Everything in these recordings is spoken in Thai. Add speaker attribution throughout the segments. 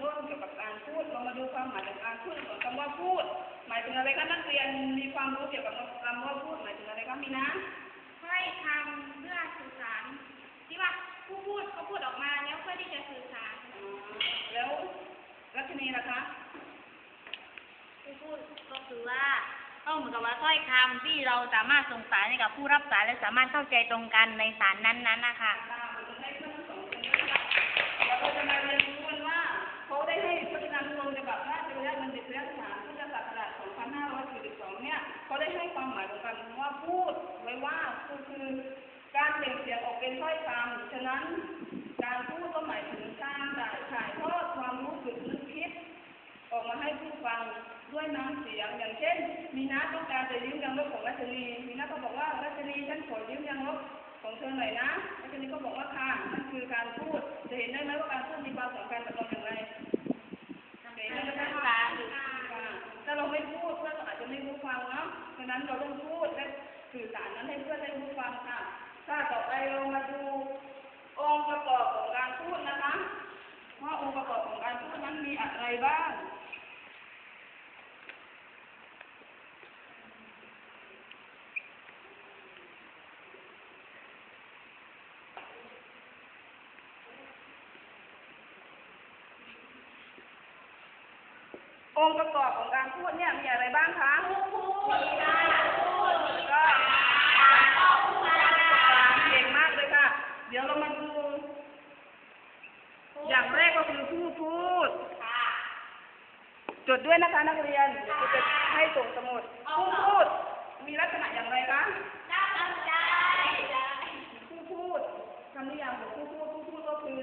Speaker 1: ต้นเกี่ยวกับการพูดเรามาดูความหมายของการพูดของคำว่าพูด หมายถึงอะไรคะนักเรียนมีความรู้เกี่ยวกับคำว่าพูดหมายถึงอะไรคะมีนะ
Speaker 2: ถ้อยคำเพื่อสื่อสารที่ว่าผู้พูดเขาพูดออกมาแล้วเพื่อที่จะสื่อสาร
Speaker 1: อ่าแล้วรัชนีล่ะคะ
Speaker 3: ผู้พูดก็คือว่าต้องเหมือนกับว่าถ้อยคำที่เราสามารถส่งสารให้กับผู้รับสารและสามารถเข้าใจตรงกันในสารนั้นๆนะคะ
Speaker 1: เราก็จะมาเรียนรู้กันว่าเขาได้ให้พจนานุกรม ฉบับราชบัญญัติบัณฑิตยสถานพุทธศักราช 2542 เนี่ยเขาได้ให้ความหมายของการว่าพูดไว้ว่าคือคือการเปล่งเสียงออกเป็นถ้อยคำฉะนั้น การพูดก็หมายถึงการถ่ายถ่ายทอดความรู้สึกนึกคิด ออกมาให้ผู้ฟังด้วยน้ำเสียง อย่างเช่น มีนัต้องการจะยืมยังลบของรัชนีมีนัก็บอกว่ารัชนีฉันขอยืมยังลบของเธอหน่อยนะรัชนีก็บอกว่าค่ะนั่นคือการพูดจะเห็น พูดและสื่อสารนั้นให้เพื่อนได้รู้ฟังค่ะ ถ้าต่อไปเรามาดูองค์ประกอบของการพูดนะคะว่าองค์ประกอบของการพูดนั้นมีอะไรบ้าง องค์ประกอบของการพูดเนี่ยมีอะไรบ้างคะพูดมีการพูด เดี๋ยวเรามาดู อย่างแรกก็คือผู้พูด จดด้วยนะคะนักเรียนเดี๋ยวครูจะให้ส่งสมุดผู้พูด มีลักษณะอย่างไรคะผู้พูดคำนิยามของผู้พูดผู้พูดก็คือ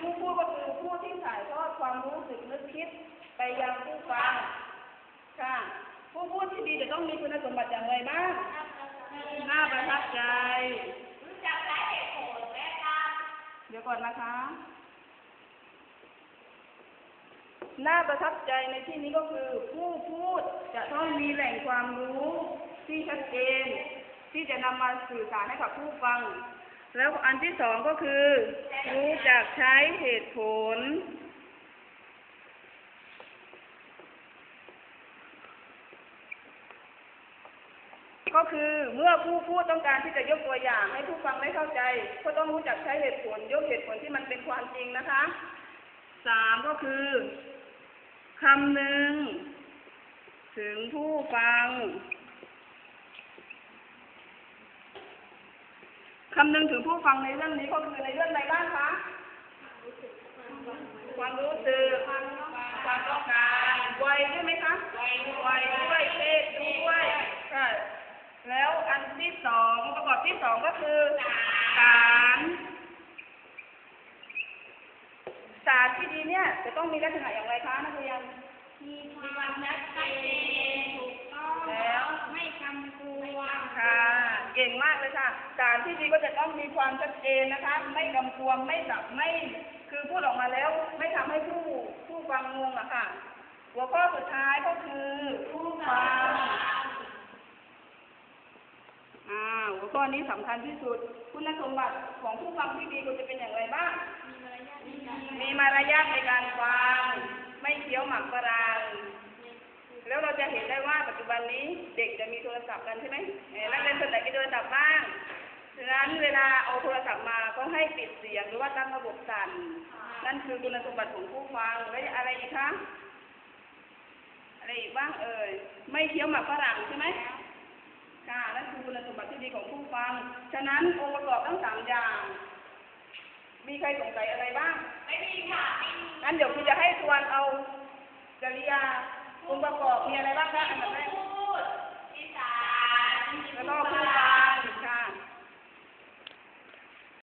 Speaker 1: ผู้พูดก็คือผู้ที่ถ่ายทอดความรู้สึกนึกคิด ไปยังผู้ฟังค่ะผู้พูดที่ดีจะต้องมีคุณสมบัติอย่างไรบ้าง น่าประทับใจ รู้จักใช้เดี๋ยวก่อนนะคะ น่าประทับใจในที่นี้ก็คือ ผู้พูดจะต้องมีแหล่งความรู้ที่ชัดเจน ที่จะนำมาสื่อสารให้กับผู้ฟัง แล้วอันที่สองก็คือ รู้จักใช้เหตุผล ก็คือเมื่อผู้พูดต้องการที่จะยกตัวอย่างให้ผู้ฟังได้เข้าใจ ก็ต้องรู้จักใช้เหตุผล ยกเหตุผลที่มันเป็นความจริงนะคะสามก็คือคำหนึ่งถึงผู้ฟังคำหนึ่งถึงผู้ฟังในเรื่องนี้ก็คือในเรื่องใดบ้างคะความรู้สึกความต้องการวัยด้วยไหมคะวัยด้วยเพศด้วยใช่ แล้วอันที่สองประกอบที่สองก็คือสารสารที่ดีเนี่ยจะต้องมีลักษณะอย่างไรคะนักเรียน
Speaker 2: มีความชัดเจนถูกต้อง
Speaker 1: แล้ว
Speaker 2: ไม่คำกลัว
Speaker 1: ค่ะ เก่งมากเลยค่ะการที่ดีก็จะต้องมีความชัดเจนนะคะ ไม่กำกวมไม่สับไม่คือพูดออกมาแล้ว ไม่ทำให้ผู้ผู้ฟังงงอะค่ะ หัวข้อสุดท้ายก็คือผู้ฟัง อ่า หัว ข้อนี้สำคัญที่สุด คุณสมบัติของผู้ฟังที่ดีควรจะเป็นอย่างไรบ้าง มีมารยาทในการฟัง ไม่เคี้ยวหมักฝรั่งแล้วเราจะเห็นได้ว่าปัจจุบันนี้เด็กจะมีโทรศัพท์กันใช่ไหมเอ่อนักเรียนคนไหนมีโทรศัพท์บ้างฉะนั้นเวลาเอาโทรศัพท์มาก็ให้ปิดเสียงหรือว่าตั้งระบบสั่น นั่นคือคุณสมบัติของผู้ฟังแล้วอะไรอีกคะ อะไรอีกบ้างเอ่ย ไม่เคี้ยวหมากฝรั่งใช่ไหม ค่ะนั่นคือคุณสมบัติที่ดีของผู้ฟัง ฉะนั้นองค์ประกอบทั้งสามอย่าง มีใครสงสัยอะไรบ้าง
Speaker 2: ไม่มีค่ะ
Speaker 1: งั้นเดี๋ยวพี่จะให้ทวนเอาจริยาองค์ประกอบมีอะไรบ้างคะอันดับแรกพ
Speaker 2: ูดอีสารแล้วก็ผู้ฟัง